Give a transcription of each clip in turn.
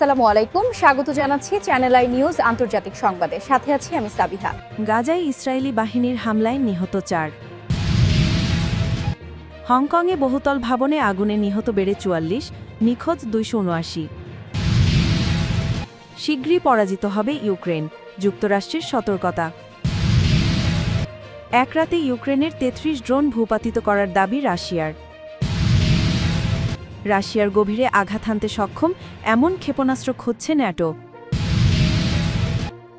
আসসালামু আলাইকুম। স্বাগত জানাচ্ছি চ্যানেল আই নিউজ আন্তর্জাতিক সংবাদে। সাথে আছি আমি সাবিহা। গাজায় ইসরায়েলি বাহিনীর হামলায় নিহত চার। হংকংয়ে বহুতল ভবনে আগুনে নিহত বেড়ে চুয়াল্লিশ, নিখোঁজ দুইশো উনআশি। শীঘ্রই পরাজিত হবে ইউক্রেন, যুক্তরাষ্ট্রের সতর্কতা। এক রাতে ইউক্রেনের তেত্রিশ ড্রোন ভূপাতিত করার দাবি রাশিয়ার। রাশিয়ার গভীরে আঘাত হানতে সক্ষম এমন ক্ষেপণাস্ত্র খুঁজছে ন্যাটো।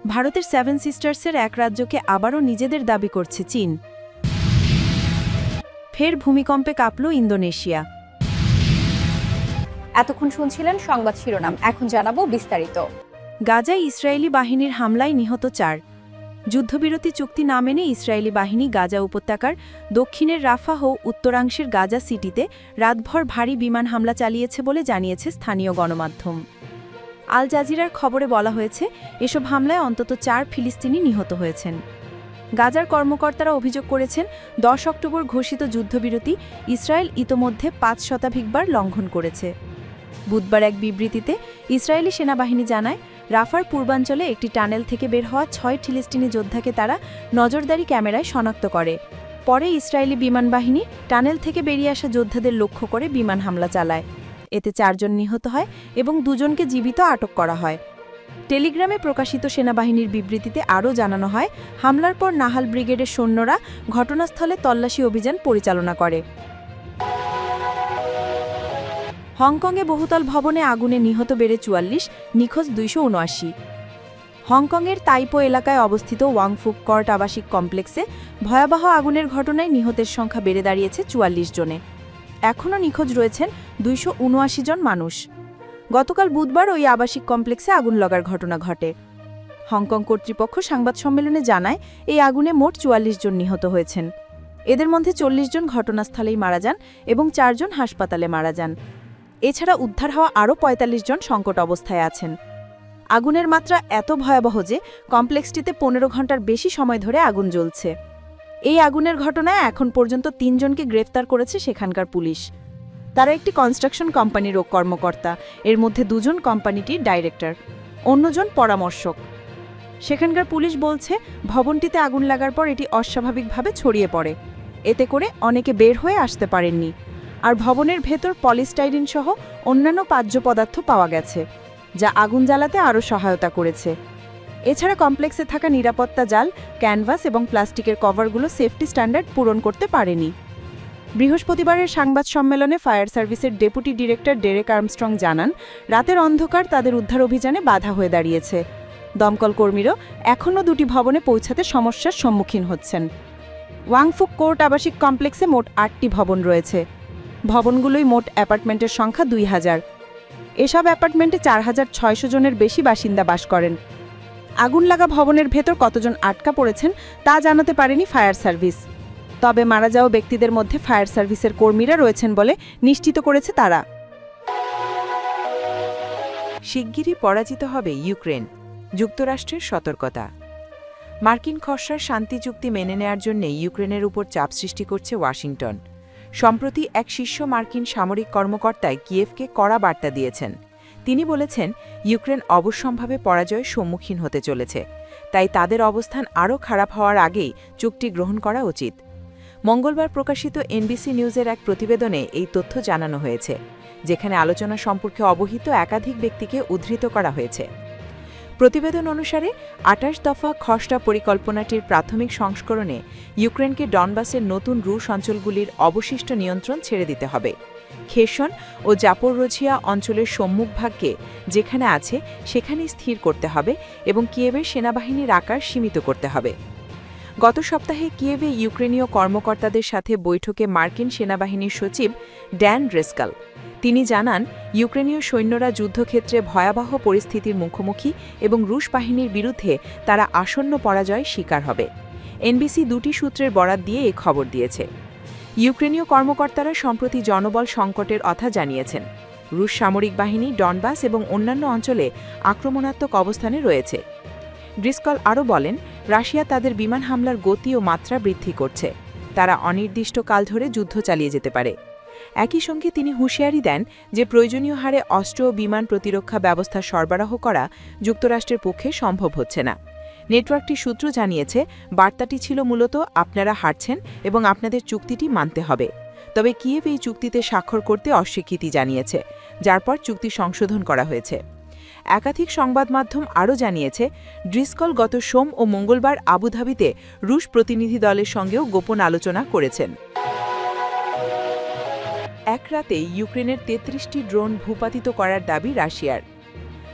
ভারতের সেভেন সিস্টার্সের এক রাজ্যকে আবারও নিজেদের দাবি করছে চীন। ফের ভূমিকম্পে কাঁপল ইন্দোনেশিয়া। এতক্ষণ শুনছিলেন সংবাদ শিরোনাম এখন জানাব বিস্তারিত। গাজায় ইসরায়েলি বাহিনীর হামলায় নিহত চার। যুদ্ধবিরতি চুক্তি না মেনে ইসরায়েলি বাহিনী গাজা উপত্যকার দক্ষিণের রাফাহ উত্তরাংশের গাজা সিটিতে রাতভর ভারী বিমান হামলা চালিয়েছে বলে জানিয়েছে স্থানীয় গণমাধ্যম। আল জাজিরার খবরে বলা হয়েছে, এসব হামলায় অন্তত চার ফিলিস্তিনি নিহত হয়েছেন। গাজার কর্মকর্তারা অভিযোগ করেছেন, দশ অক্টোবর ঘোষিত যুদ্ধবিরতি ইসরায়েল ইতোমধ্যে পাঁচ শতাধিকবার লঙ্ঘন করেছে। বুধবার এক বিবৃতিতে ইসরায়েলি সেনাবাহিনী জানায় রাফার পূর্বাঞ্চলে একটি টানেল থেকে বের হওয়া ছয় ফিলিস্তিনি যোদ্ধাকে তারা নজরদারি ক্যামেরায় শনাক্ত করে। পরে ইসরায়েলি বিমান বাহিনী টানেল থেকে বেরিয়ে আসা যোদ্ধাদের লক্ষ্য করে বিমান হামলা চালায়। এতে চারজন নিহত হয় এবং দুজনকে জীবিত আটক করা হয়। টেলিগ্রামে প্রকাশিত সেনাবাহিনীর বিবৃতিতে আরও জানানো হয়, হামলার পর নাহাল ব্রিগেডের সৈন্যরা ঘটনাস্থলে তল্লাশি অভিযান পরিচালনা করে। হংকংয়ে বহুতল ভবনে আগুনে নিহত বেড়ে চুয়াল্লিশ, নিখোঁজ দুইশো উনআশি। হংকংয়ের তাইপো এলাকায় অবস্থিত ওয়াংফুক কর্ট আবাসিক কমপ্লেক্সে ভয়াবহ আগুনের ঘটনায় নিহতের সংখ্যা বেড়ে দাঁড়িয়েছে চুয়াল্লিশ জনে। এখনও নিখোঁজ রয়েছেন দুইশো উনআশি জন মানুষ। গতকাল বুধবার ওই আবাসিক কমপ্লেক্সে আগুন লাগার ঘটনা ঘটে। হংকং কর্তৃপক্ষ সংবাদ সম্মেলনে জানায়, এই আগুনে মোট চুয়াল্লিশ জন নিহত হয়েছেন। এদের মধ্যে চল্লিশ জন ঘটনাস্থলেই মারা যান এবং চারজন হাসপাতালে মারা যান। এছাড়া উদ্ধার হওয়া আরও ৪৫ জন সংকট অবস্থায় আছেন। আগুনের মাত্রা এত ভয়াবহ যে কমপ্লেক্সটিতে পনেরো ঘণ্টার বেশি সময় ধরে আগুন জ্বলছে। এই আগুনের ঘটনায় এখন পর্যন্ত তিনজনকে গ্রেফতার করেছে সেখানকার পুলিশ। তারা একটি কনস্ট্রাকশন কোম্পানির কর্মকর্তা। এর মধ্যে দুজন কোম্পানিটির ডাইরেক্টর, অন্যজন পরামর্শক। সেখানকার পুলিশ বলছে, ভবনটিতে আগুন লাগার পর এটি অস্বাভাবিকভাবে ছড়িয়ে পড়ে। এতে করে অনেকে বের হয়ে আসতে পারেননি। আর ভবনের ভেতর পলিস্টাইরিন সহ অন্যান্য পাহ্য পদার্থ পাওয়া গেছে, যা আগুন জ্বালাতে আরও সহায়তা করেছে। এছাড়া কমপ্লেক্সে থাকা নিরাপত্তা জাল, ক্যানভাস এবং প্লাস্টিকের কভারগুলো সেফটি স্ট্যান্ডার্ড পূরণ করতে পারেনি। বৃহস্পতিবারের সাংবাদ সম্মেলনে ফায়ার সার্ভিসের ডেপুটি ডিরেক্টর ডেরেক আর্মস্ট্রং জানান, রাতের অন্ধকার তাদের উদ্ধার অভিযানে বাধা হয়ে দাঁড়িয়েছে। দমকল কর্মীরাও এখনও দুটি ভবনে পৌঁছাতে সমস্যার সম্মুখীন হচ্ছেন। ওয়াংফুক কোর্ট আবাসিক কমপ্লেক্সে মোট আটটি ভবন রয়েছে। ভবনগুলোই মোট অ্যাপার্টমেন্টের সংখ্যা দুই হাজার। এসব অ্যাপার্টমেন্টে চার হাজার ছয়শো জনের বেশি বাসিন্দা বাস করেন। আগুন লাগা ভবনের ভেতর কতজন আটকা পড়েছেন তা জানাতে পারেনি ফায়ার সার্ভিস। তবে মারা যাওয়া ব্যক্তিদের মধ্যে ফায়ার সার্ভিসের কর্মীরা রয়েছেন বলে নিশ্চিত করেছে তারা। শিগগিরই পরাজিত হবে ইউক্রেন। যুক্তরাষ্ট্রের সতর্কতা। মার্কিন খসড়ার শান্তি চুক্তি মেনে নেয়ার জন্য ইউক্রেনের উপর চাপ সৃষ্টি করছে ওয়াশিংটন। সম্প্রতি এক শীর্ষ মার্কিন সামরিক কর্মকর্তায় কিয়েভকে কড়া বার্তা দিয়েছেন। তিনি বলেছেন, ইউক্রেন অবশ্যম্ভাবে পরাজয়ের সম্মুখীন হতে চলেছে। তাই তাদের অবস্থান আরও খারাপ হওয়ার আগেই চুক্তি গ্রহণ করা উচিত। মঙ্গলবার প্রকাশিত এনবিসি নিউজের এক প্রতিবেদনে এই তথ্য জানানো হয়েছে, যেখানে আলোচনা সম্পর্কে অবহিত একাধিক ব্যক্তিকে উদ্ধৃত করা হয়েছে। প্রতিবেদন অনুসারে আটাশ দফা খসড়া পরিকল্পনাটির প্রাথমিক সংস্করণে ইউক্রেনকে ডনবাসের নতুন রুশ অঞ্চলগুলির অবশিষ্ট নিয়ন্ত্রণ ছেড়ে দিতে হবে। খেসন ও জাপোরোঝিয়া অঞ্চলের সম্মুখভাগকে যেখানে আছে, সেখানেই স্থির করতে হবে এবং কিয়েভের সেনাবাহিনীর আকার সীমিত করতে হবে। গত সপ্তাহে কিয়েভে ইউক্রেনীয় কর্মকর্তাদের সাথে বৈঠকে মার্কিন সেনাবাহিনীর সচিব ড্যান ড্রেস্কাল। তিনি জানান, ইউক্রেনীয় সৈন্যরা যুদ্ধক্ষেত্রে ভয়াবহ পরিস্থিতির মুখোমুখি এবং রুশ বাহিনীর বিরুদ্ধে তারা আসন্ন পরাজয় শিকার হবে। এনবিসি দুটি সূত্রের বরাত দিয়ে এই খবর দিয়েছে। ইউক্রেনীয় কর্মকর্তারা সম্প্রতি জনবল সংকটের কথা জানিয়েছেন। রুশ সামরিক বাহিনী ডনবাস এবং অন্যান্য অঞ্চলে আক্রমণাত্মক অবস্থানে রয়েছে। ড্রিসকল আরও বলেন রাশিয়া তাদের বিমান হামলার গতি ও মাত্রা বৃদ্ধি করছে। তারা অনির্দিষ্টকাল ধরে যুদ্ধ চালিয়ে যেতে পারে। একই সঙ্গে তিনি হুঁশিয়ারি দেন যে প্রয়োজনীয় হারে অস্ত্র ও বিমান প্রতিরক্ষা ব্যবস্থা সরবরাহ করা যুক্তরাষ্ট্রের পক্ষে সম্ভব হচ্ছে না। নেটওয়ার্কটি সূত্র জানিয়েছে, বার্তাটি ছিল মূলত, আপনারা হারছেন এবং আপনাদের চুক্তিটি মানতে হবে। তবে কিয়েভ এই চুক্তিতে স্বাক্ষর করতে অস্বীকৃতি জানিয়েছে, যার পর চুক্তি সংশোধন করা হয়েছে। একাধিক সংবাদ মাধ্যম আরও জানিয়েছে, ড্রিসকল গত সোম ও মঙ্গলবার আবুধাবিতে রুশ প্রতিনিধি দলের সঙ্গেও গোপন আলোচনা করেছেন। এক রাতে ইউক্রেনের তেত্রিশটি ড্রোন ভূপাতিত করার দাবি রাশিয়ার।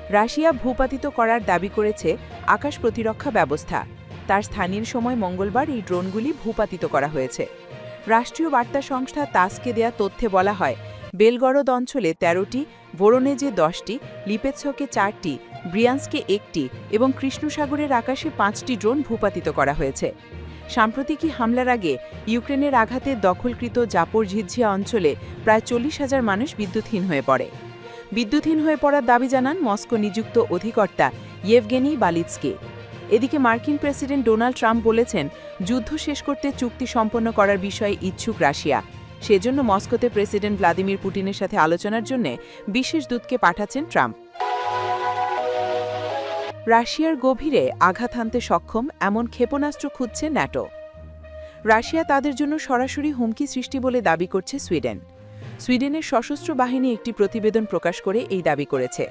রাশিয়া ভূপাতিত করার দাবি করেছে আকাশ প্রতিরক্ষা ব্যবস্থা। তার স্থানীয় সময় মঙ্গলবার এই ড্রোনগুলি ভূপাতিত করা হয়েছে। রাষ্ট্রীয় বার্তা সংস্থা তাসকে দেয়া তথ্যে বলা হয় বেলগরদ অঞ্চলে তেরোটি ভোরনেজে দশটি, লিপেৎসকে চারটি, ব্রিয়ান্সকে একটি এবং কৃষ্ণসাগরের আকাশে পাঁচটি ড্রোন ভূপাতিত করা হয়েছে। সাম্প্রতিকই হামলার আগে ইউক্রেনের আঘাতে দখলকৃত জাপরঝিঝিয়া অঞ্চলে প্রায় চল্লিশ হাজার মানুষ বিদ্যুৎহীন হয়ে পড়ে। বিদ্যুৎহীন হয়ে পড়ার দাবি জানান মস্কো নিযুক্ত অধিকর্তা ইয়েভগেনি বালিৎসকে। এদিকে মার্কিন প্রেসিডেন্ট ডোনাল্ড ট্রাম্প বলেছেন, যুদ্ধ শেষ করতে চুক্তি সম্পন্ন করার বিষয়ে ইচ্ছুক রাশিয়া। সেজন্য মস্কোতে প্রেসিডেন্ট ভ্লাদিমির পুটিনের সাথে আলোচনার জন্য বিশেষ দূতকে পাঠাচ্ছেন ট্রাম্প। রাশিয়ার গভীরে আঘাত হানতে সক্ষম এমন ক্ষেপণাস্ত্র খুঁজছে ন্যাটো। রাশিয়া তাদের জন্য সরাসরি হুমকি সৃষ্টি বলে দাবি করছে সুইডেন। সুইডেনের সশস্ত্র বাহিনী একটি প্রতিবেদন প্রকাশ করে এই দাবি করেছে।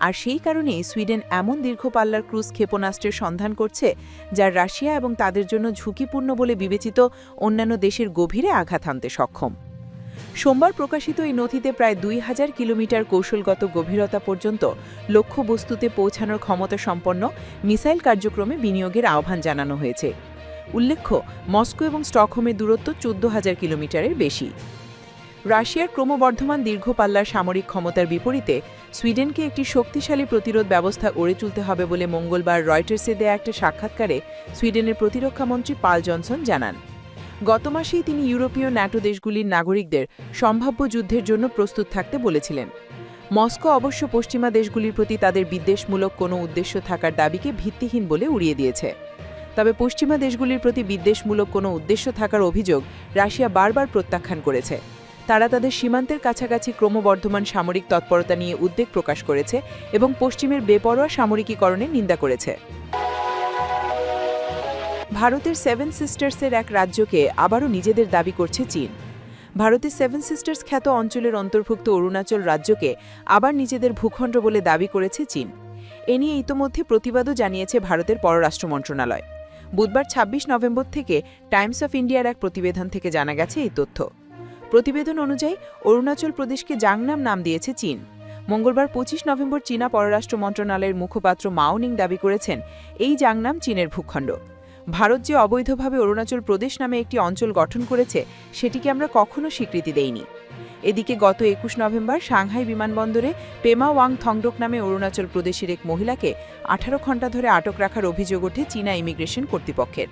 আর সেই কারণেই সুইডেন এমন দীর্ঘপাল্লার ক্রুজ ক্ষেপণাস্ত্রের সন্ধান করছে যা রাশিয়া এবং তাদের জন্য ঝুঁকিপূর্ণ বলে বিবেচিত অন্যান্য দেশের গভীরে আঘাত হানতে সক্ষম। সোমবার প্রকাশিত এই নথিতে প্রায় দুই হাজার কিলোমিটার কৌশলগত গভীরতা পর্যন্ত লক্ষ্যবস্তুতে পৌঁছানোর ক্ষমতা সম্পন্ন মিসাইল কার্যক্রমে বিনিয়োগের আহ্বান জানানো হয়েছে। উল্লেখ্য, মস্কো এবং স্টকহোমের দূরত্ব চোদ্দ হাজার কিলোমিটারের বেশি। রাশিয়ার ক্রমবর্ধমান দীর্ঘপাল্লার সামরিক ক্ষমতার বিপরীতে সুইডেনকে একটি শক্তিশালী প্রতিরোধ ব্যবস্থা গড়ে তুলতে হবে বলে মঙ্গলবার রয়টার্সে দেয়া একটা সাক্ষাৎকারে সুইডেনের প্রতিরক্ষামন্ত্রী পাল জনসন জানান। গত মাসেই তিনি ইউরোপীয় ন্যাটো দেশগুলির নাগরিকদের সম্ভাব্য যুদ্ধের জন্য প্রস্তুত থাকতে বলেছিলেন। মস্কো অবশ্য পশ্চিমা দেশগুলির প্রতি তাদের বিদ্বেষমূলক কোনো উদ্দেশ্য থাকার দাবিকে ভিত্তিহীন বলে উড়িয়ে দিয়েছে। তবে পশ্চিমা দেশগুলির প্রতি বিদ্বেষমূলক কোনো উদ্দেশ্য থাকার অভিযোগ রাশিয়া বারবার প্রত্যাখ্যান করেছে। তারা তাদের সীমান্তের কাছাকাছি ক্রমবর্ধমান সামরিক তৎপরতা নিয়ে উদ্বেগ প্রকাশ করেছে এবং পশ্চিমের বেপরোয়া সামরিকীকরণের নিন্দা করেছে। ভারতের সেভেন সিস্টার্সের এক রাজ্যকে আবারও নিজেদের দাবি করছে চীন। ভারতের সেভেন সিস্টার্স খ্যাত অঞ্চলের অন্তর্ভুক্ত অরুণাচল রাজ্যকে আবার নিজেদের ভূখণ্ড বলে দাবি করেছে চীন। এ নিয়ে ইতোমধ্যে প্রতিবাদও জানিয়েছে ভারতের পররাষ্ট্র মন্ত্রণালয়। বুধবার ২৬ নভেম্বর থেকে টাইমস অফ ইন্ডিয়ার এক প্রতিবেদন থেকে জানা গেছে এই তথ্য। প্রতিবেদন অনুযায়ী, অরুণাচল প্রদেশকে জাংনাম নাম দিয়েছে চীন। মঙ্গলবার পঁচিশ নভেম্বর চীনা পররাষ্ট্র মন্ত্রণালয়ের মুখপাত্র মাওনিং দাবি করেছেন, এই জাংনাম চীনের ভূখণ্ড। ভারত যে অবৈধভাবে অরুণাচল প্রদেশ নামে একটি অঞ্চল গঠন করেছে, সেটিকে আমরা কখনো স্বীকৃতি দেইনি। এদিকে গত একুশ নভেম্বর সাংহাই বিমানবন্দরে পেমা ওয়াং থংডোক নামে অরুণাচল প্রদেশের এক মহিলাকে আঠারো ঘণ্টা ধরে আটক রাখার অভিযোগ ওঠে চীনা ইমিগ্রেশন কর্তৃপক্ষের।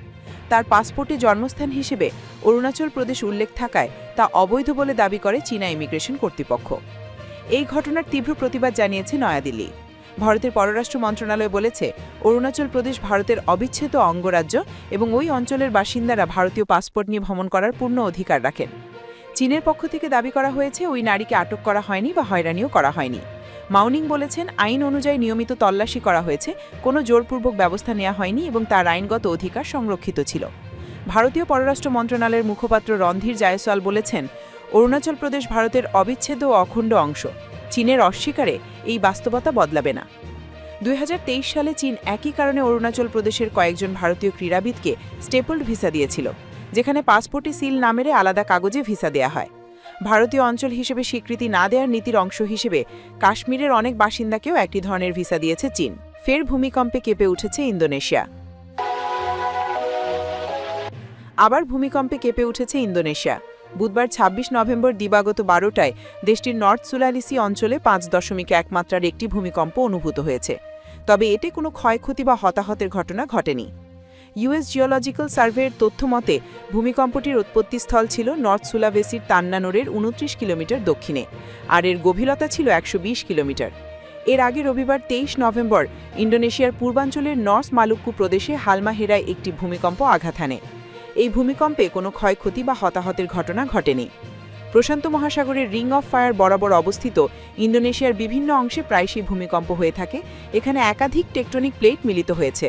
তার পাসপোর্টে জন্মস্থান হিসেবে অরুণাচল প্রদেশ উল্লেখ থাকায় তা অবৈধ বলে দাবি করে চীনা ইমিগ্রেশন কর্তৃপক্ষ। এই ঘটনার তীব্র প্রতিবাদ জানিয়েছে নয়াদিল্লি। ভারতের পররাষ্ট্র মন্ত্রণালয় বলেছে, অরুণাচল প্রদেশ ভারতের অবিচ্ছেদ্য অঙ্গরাজ্য এবং ওই অঞ্চলের বাসিন্দারা ভারতীয় পাসপোর্ট নিয়ে ভ্রমণ করার পূর্ণ অধিকার রাখেন। চীনের পক্ষ থেকে দাবি করা হয়েছে, ওই নারীকে আটক করা হয়নি বা হয়রানিও করা হয়নি। মাউনিং বলেছেন, আইন অনুযায়ী নিয়মিত তল্লাশি করা হয়েছে, কোনো জোরপূর্বক ব্যবস্থা নেওয়া হয়নি এবং তার আইনগত অধিকার সংরক্ষিত ছিল। ভারতীয় পররাষ্ট্র মন্ত্রণালয়ের মুখপাত্র রণধীর জায়সওয়াল বলেছেন, অরুণাচল প্রদেশ ভারতের অবিচ্ছেদ্য ও অখণ্ড অংশ। চীনের অস্বীকারে এই বাস্তবতা বদলাবে না। দুই হাজার তেইশ সালে চীন একই কারণে অরুণাচল প্রদেশের কয়েকজন ভারতীয় ক্রীড়াবিদকে স্টেপলড ভিসা দিয়েছিল, যেখানে পাসপোর্টে সিল না মেরে আলাদা কাগজে ভিসা দেয়া হয়। ভারতীয় অঞ্চল হিসেবে স্বীকৃতি না দেওয়ার নীতির অংশ হিসেবে কাশ্মীরের অনেক বাসিন্দাকেও একটি ধরনের ভিসা দিয়েছে চীন। ফের ভূমিকম্পে কেঁপে উঠেছে ইন্দোনেশিয়া। আবার ভূমিকম্পে কেঁপে উঠেছে ইন্দোনেশিয়া। বুধবার ২৬ নভেম্বর দিবাগত বারোটায় দেশটির নর্থ সুলালিসি অঞ্চলে পাঁচ দশমিক এক মাত্রার একটি ভূমিকম্প অনুভূত হয়েছে। তবে এতে কোনো ক্ষয়ক্ষতি বা হতাহতের ঘটনা ঘটেনি। ইউএস জিওলজিক্যাল সার্ভের তথ্য মতে, ভূমিকম্পটির উৎপত্তিস্থল ছিল নর্থ সুলাভেসির তান্নানোরের উনত্রিশ কিলোমিটার দক্ষিণে, আর এর গভীরতা ছিল একশো বিশ কিলোমিটার। এর আগে রবিবার তেইশ নভেম্বর ইন্ডোনেশিয়ার পূর্বাঞ্চলের নর্থ মালুক্কু প্রদেশে হালমাহেরায় একটি ভূমিকম্প আঘাত হানে। এই ভূমিকম্পে কোনো ক্ষয়ক্ষতি বা হতাহতের ঘটনা ঘটেনি। প্রশান্ত মহাসাগরের রিং অফ ফায়ার বরাবর অবস্থিত ইন্দোনেশিয়ার বিভিন্ন অংশে প্রায়শই ভূমিকম্প হয়ে থাকে, এখানে একাধিক টেকটনিক প্লেট মিলিত হয়েছে।